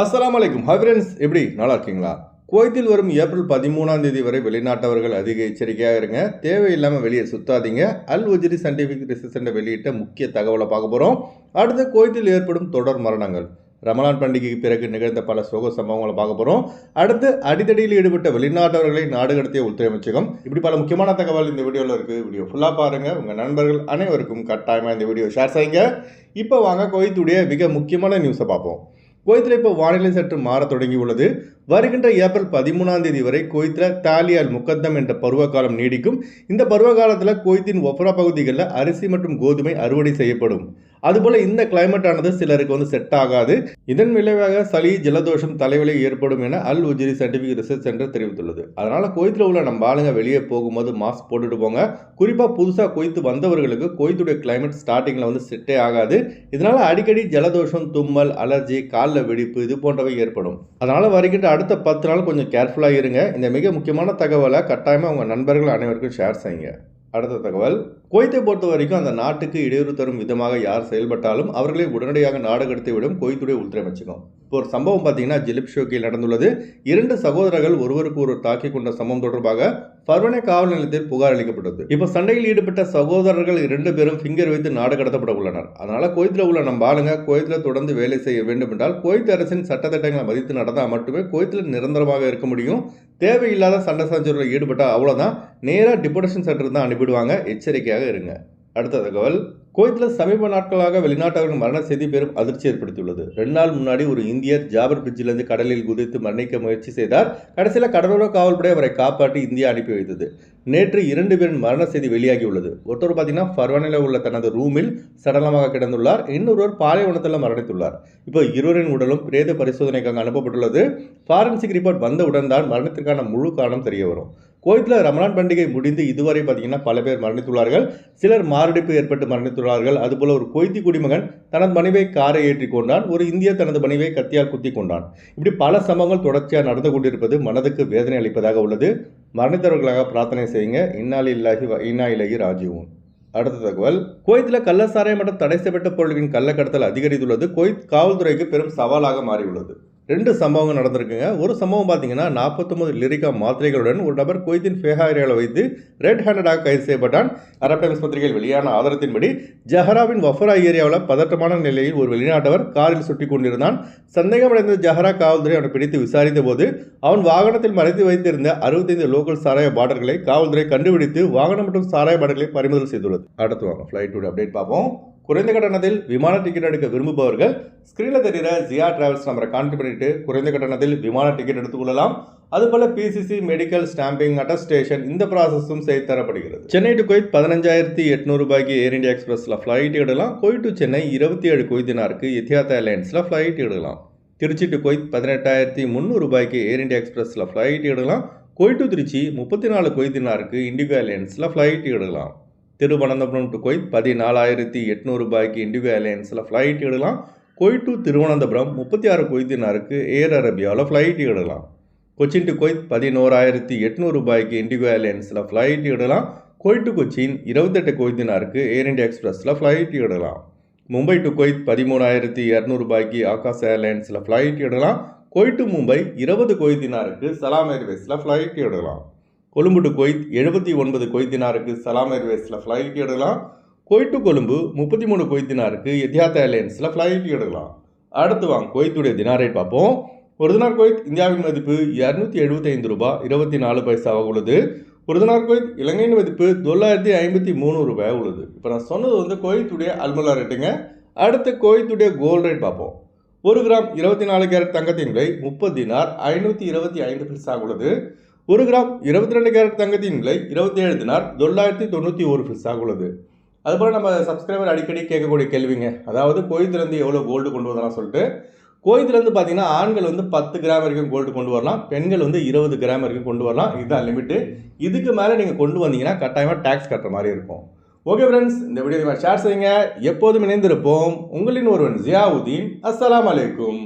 அஸ்லாம் வலைக்கும் hi friends எப்படி நல்லா இருக்கீங்களா குவைத்தில் வரும் ஏப்ரல் பதிமூணாம் தேதி வரை வெளிநாட்டவர்கள் அதிக எச்சரிக்கையாக இருங்க. தேவையில்லாமல் வெளியே சுத்தாதீங்க. அல் உஜிரி சயின்டிஃபிக் ரிசர்ச் வெளியிட்ட முக்கிய தகவலை பார்க்க போகிறோம் அடுத்து குவைத்தில் ஏற்படும் தொடர் மரணங்கள். ரமலான் பண்டிகைக்கு பிறகு நிகழ்ந்த பல சோக சம்பவங்களை பார்க்க போகிறோம் அடுத்து அடித்தடியில் ஈடுபட்ட வெளிநாட்டவர்களை நாடு கடத்திய உள்துறை அமைச்சகம் இப்படி பல முக்கியமான தகவல் இந்த வீடியோவில் இருக்குது வீடியோ ஃபுல்லாக பாருங்கள் உங்கள் நண்பர்கள் அனைவருக்கும் கட்டாயமாக இந்த வீடியோ ஷேர் செய்யுங்க. இப்போ வாங்க குவைத்துடைய மிக முக்கியமான நியூஸை பார்ப்போம். குவைத்தில் இப்போ வானிலை சற்று மாறத் தொடங்கியுள்ளது. வருகின்ற ஏப்ரல் பதிமூணாம் தேதி வரை குவைத்தில் தாலியால் முக்கத்தம் என்ற பருவகாலம் நீடிக்கும். இந்த பருவகாலத்தில் குவைத்தின் ஒஃப்ரா பகுதிகளில் அரிசி மற்றும் கோதுமை அறுவடை செய்யப்படும். அதுபோல் இந்த கிளைமேட் ஆனது சிலருக்கு வந்து செட் ஆகாது. இதன் விளைவாக சளி ஜலதோஷம் தலைவலி ஏற்படும் என Al Ujairi scientific research centre தெரிவித்துள்ளது. அதனால் குவைத்தில் உள்ள நம்ம ஆளுங்க வெளியே போகும்போது மாஸ்க் போட்டுட்டு போங்க. குறிப்பாக புதுசாக குவைத்து வந்தவர்களுக்கு குவைத்துடைய கிளைமேட் ஸ்டார்டிங்கில் வந்து செட்டே ஆகாது. இதனால் அடிக்கடி ஜலதோஷம் தும்மல் அலர்ஜி காலில் வெடிப்பு இது போன்றவை ஏற்படும். அதனால் வருகின்ற அடுத்த பத்து நாள் கொஞ்சம் கேர்ஃபுல்லாக இருங்க. இந்த மிக முக்கியமான தகவலை கட்டாயமாக உங்கள் நண்பர்கள் அனைவருக்கும் ஷேர் செய்யுங்க. அடுத்த தகவல். குவைத்தை பொறுத்த வரைக்கும் அந்த நாட்டுக்கு இடையூறு தரும் விதமாக யார் செயல்பட்டாலும் அவர்களை உடனடியாக நாடு விடும் குவைத்துடைய உள்துறை அமைச்சகம் இப்போ ஒரு சம்பவம் பார்த்தீங்கன்னா ஜிலிப் ஷோக்கில் நடந்துள்ளது. இரண்டு சகோதரர்கள் ஒருவருக்கு ஒரு தாக்கி கொண்ட சம்பவம் தொடர்பாக பர்வனை காவல் நிலையத்தில் புகார் அளிக்கப்பட்டது. இப்போ சண்டையில் ஈடுபட்ட சகோதரர்கள் இரண்டு பேரும் ஃபிங்கர் வைத்து நாடு கடத்தப்பட உள்ளனர். அதனால குவைத்தில் உள்ள நம்ம ஆளுங்க குவைத்தில் தொடர்ந்து வேலை செய்ய வேண்டும் என்றால் குவைத் அரசின் சட்டத்திட்டங்களை மதித்து நடந்தால் மட்டுமே குவைத்தில் நிரந்தரமாக இருக்க முடியும். தேவையில்லாத சண்டை சஞ்சரில் ஈடுபட்டால் அவ்வளோதான் நேராக டிபோடேஷன் சென்டர் தான் அனுப்பிடுவாங்க. எச்சரிக்கையாக இருங்க. அடுத்த தகவல் குவைத்தில் சமீப நாட்களாக வெளிநாட்டவர்கள் மரண செய்தி பெரும் அதிர்ச்சி ஏற்படுத்தியுள்ளது. ரெண்டு நாள் முன்னாடி ஒரு இந்தியர் ஜாபர் பிரிட்ஜிலிருந்து கடலில் குதித்து மரணிக்க முயற்சி செய்தார். கடைசியில் கடலோர காவல்படை அவரை காப்பாற்றி இந்தியா அனுப்பி வைத்தது. நேற்று இரண்டு பேரின் மரண செய்தி வெளியாகியுள்ளது. ஒருத்தர் பார்த்தீங்கன்னா ஃபர்வானில் உள்ள தனது ரூமில் சடலமாக கிடந்துள்ளார். இன்னொருவர் பாலைவனத்தில் மரணித்துள்ளார். இப்போ இருவரின் உடலும் பிரேத பரிசோதனைக்காக அனுப்பப்பட்டுள்ளது. ஃபாரன்சிக் ரிப்போர்ட் வந்தவுடன் தான் மரணத்திற்கான முழு காரணம் தெரிய வரும். கோயத்தில் ரமலான் பண்டிகை முடிந்து இதுவரை பார்த்தீங்கன்னா பல பேர் மரணித்துள்ளார்கள். சிலர் மாரடைப்பு ஏற்பட்டு மரணித்துள்ளார்கள். அதுபோல் ஒரு கொய்தி குடிமகன் தனது மனைவை காரை ஏற்றி கொண்டான். ஒரு இந்தியர் தனது மனைவை கத்தியால் குத்தி கொண்டான். இப்படி பல சம்பவங்கள் தொடர்ச்சியாக நடந்து கொண்டிருப்பது மனதுக்கு வேதனை அளிப்பதாக உள்ளது. மரணித்தவர்களாக பிரார்த்தனை செய்யுங்க. இன்னால் இல்லாஹி இன்னா இலகி ராஜீவும் அடுத்த தகவல். குவைத்தில் கள்ளசாராயம் மற்றும் தடை செய்யப்பட்ட பொருட்களின் கள்ளக்கடத்தல் அதிகரித்துள்ளது. குவைத் காவல்துறைக்கு பெரும் சவாலாக மாறியுள்ளது. ரெண்டு சம்பவங்கள் நடந்திருக்குங்க. ஒரு சம்பவம் பார்த்தீங்கன்னா நாற்பத்தொம்பது லிரிக்கா மாத்திரைகளுடன் ஒரு நபர் குவைத்தின் ஃபேஹா ஏரியாவில் வைத்து ரெட் ஹேண்டடாக கைது செய்யப்பட்டான். அரப் டைம்ஸ் பத்திரிகையில் வெளியான ஆதாரத்தின்படி ஜஹராவின் வஃபரா ஏரியாவில் பதற்றமான நிலையில் ஒரு வெளிநாட்டவர் காரில் சுட்டி கொண்டிருந்தான். சந்தேகமடைந்த ஜஹரா காவல்துறை அவனை பிடித்து விசாரித்த போது அவன் வாகனத்தில் மறைத்து வைத்திருந்த அறுபத்தைந்து லோக்கல் சாராய பாட்டில்களை காவல்துறை கண்டுபிடித்து வாகனம் மற்றும் சாராய பாட்டில்களை பறிமுதல் செய்துள்ளது. அடுத்து வாங்க ஃப்ளைட்டோட அப்டேட் பார்ப்போம். குறைந்த கட்டணத்தில் விமான டிக்கெட் எடுக்க விரும்புபவர்கள் ஸ்க்ரீனில் தெரிகிற ஜியா டிராவல்ஸ் நம்பரை கான்டெக்ட் பண்ணிட்டு குறைந்த கட்டணத்தில் விமான டிக்கெட் எடுத்துக்கொள்ளலாம். அதுபோல் பிசிசி மெடிக்கல் ஸ்டாம்பிங் அட்டஸ்டேஷன் இந்த ப்ராசஸும் செய்து தரப்படுகிறது. சென்னை டு குவைத் பதினஞ்சாயிரத்தி எட்நூறு ரூபாய்க்கு ஏர் இந்தியா எக்ஸ்பிரஸில் ஃப்ளைட் எடுக்கலாம். குவைத் டு சென்னை இருபத்தி ஏழு கொய்தினாருக்கு எத்தியாத் ஏர்லைன்ஸில் ஃப்ளைட் எடுக்கலாம். திருச்சி டு கொய்த் பதினெட்டாயிரத்தி முந்நூறு ரூபாய்க்கு ஏர் இந்தியா எக்ஸ்பிரஸில் ஃப்ளைட் எடுக்கலாம். குவைத் டு திருச்சி முப்பத்தி நாலு கொய்தினாருக்கு இண்டிகோ ஏர்லைன்ஸில் ஃப்ளைட் எடுக்கலாம். திருவனந்தபுரம் டு குவைத் பதினாலாயிரத்தி எட்நூறு ரூபாய்க்கு இண்டிகோ ஏர்லைன்ஸில் ஃப்ளைட் எடுக்கலாம். குவைத் டு திருவனந்தபுரம் முப்பத்தி ஆறு கொய்தினாருக்கு ஏர் அரேபியாவில் ஃப்ளைட் எடுக்கலாம். கொச்சின் டு குவைத் பதினோராயிரத்தி எட்நூறு ரூபாய்க்கு இண்டிகோ ஏர்லைன்ஸில் ஃப்ளைட் எடுக்கலாம். குவைத் டு கொச்சின் இருபத்தெட்டு கொய்தினாருக்கு ஏர் இந்தியா எக்ஸ்பிரஸில் ஃப்ளைட் எடுக்கலாம். மும்பை டு கொய்த் பதிமூணாயிரத்தி இரநூறு ரூபாய்க்கு ஆகாஷ் ஏர்லைன்ஸில் ஃப்ளைட் எடுக்கலாம். குவைத் டு மும்பை இருபது கொய்தினாருக்கு சலாம் ஏர்வேஸில் ஃப்ளைட் எடுக்கலாம். கொழும்பு டு கொய்த் எழுபத்தி ஒன்பது குவைத்தினாருக்கு சலாம் ஏர்வேஸில் ஃப்ளைட் எடுக்கலாம். கொய்ட் டு கொழும்பு முப்பத்தி மூணு குவைத்தினாருக்கு எத்தியாத் ஏர்லைன்ஸில் ஃப்ளைட் எடுக்கலாம். அடுத்து வாங்க கொய்த்துடைய தினார் ரேட் பார்ப்போம். ஒரு தினார் குவைத் இந்தியாவின் மதிப்பு இரநூத்தி எழுபத்தைந்து ரூபாய் இருபத்தி நாலு பைசாவாக உள்ளது. ஒரு தினார் குவைத் இலங்கையின் மதிப்பு தொள்ளாயிரத்தி ஐம்பத்தி மூணு ரூபாய் உள்ளது. இப்போ நான் சொன்னது வந்து கொய்த்துடைய அல்மலா ரேட்டுங்க அடுத்து கோயத்துடைய கோல்டு ரேட் பார்ப்போம். ஒரு கிராம் இருபத்தி நாலு கேரட் தங்கத்தின் விலை முப்பது தினார் ஐநூற்றி இருபத்தி ஐந்து பில்ஸாக உள்ளது. ஒரு கிராம் இருபத்தி ரெண்டு கேரட் தங்கத்தின் விலை இருபத்தி ஏழு தினார் தொள்ளாயிரத்தி தொண்ணூற்றி ஒரு பில்ஸாக உள்ளது. அதுபோல் நம்ம சப்ஸ்கிரைபர் அடிக்கடி கேட்கக்கூடிய கேள்விங்க அதாவது கோயத்துலேருந்து எவ்வளோ கோல்டு கொண்டு வரலாம் சொல்லிட்டு கோயத்துலேருந்து பார்த்தீங்கன்னா ஆண்கள் வந்து பத்து கிராம் வரைக்கும் கோல்டு கொண்டு வரலாம் பெண்கள் வந்து இருபது கிராம் வரைக்கும் கொண்டு வரலாம் இதுதான் லிமிட்டு இதுக்கு மேலே நீங்கள் கொண்டு வந்தீங்கன்னா கட்டாயமாக டேக்ஸ் கட்டுற மாதிரி இருக்கும். ஓகே ஃப்ரெண்ட்ஸ் இந்த வீடியோ ஷேர் செய்யுங்க. எப்போதும் இணைந்திருப்போம் உங்களின் ஒருவன் ஜியாவுதீன். அஸ்லாம் அலைக்கும்.